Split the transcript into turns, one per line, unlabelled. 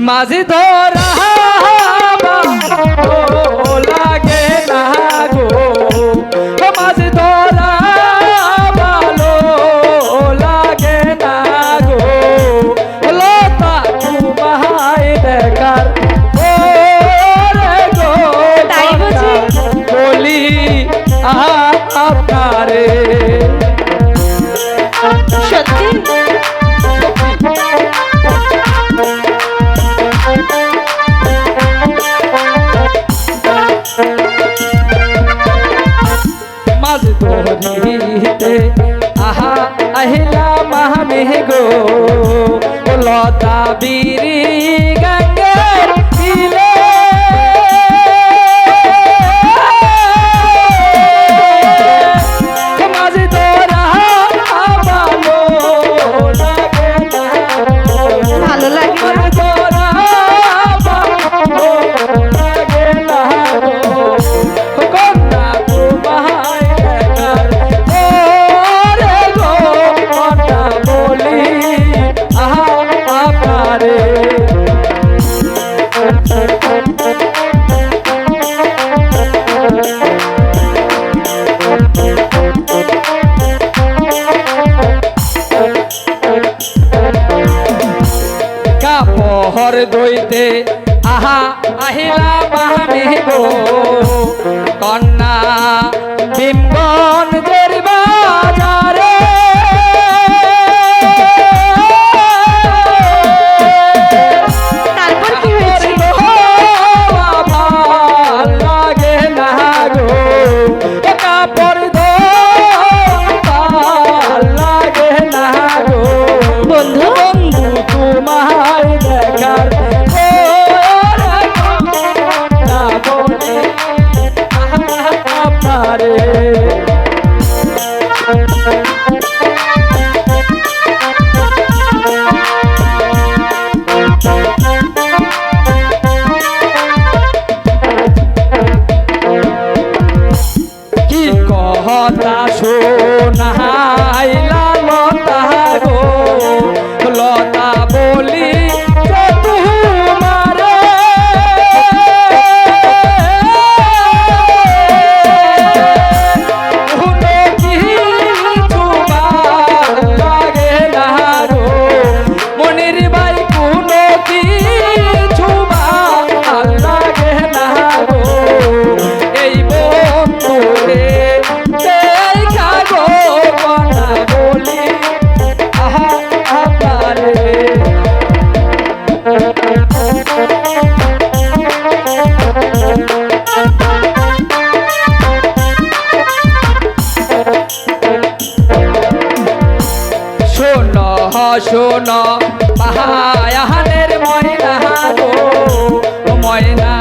মাঝি ধরা লাল দরিতে আহা আহিলা মাহমেহ গো। লতা বিরি গঙ্গের ঘর দইতে আহা আহিলা বাহিব কন্যা বিম্বন সোনাইলা শোন মহিলা গো ময়না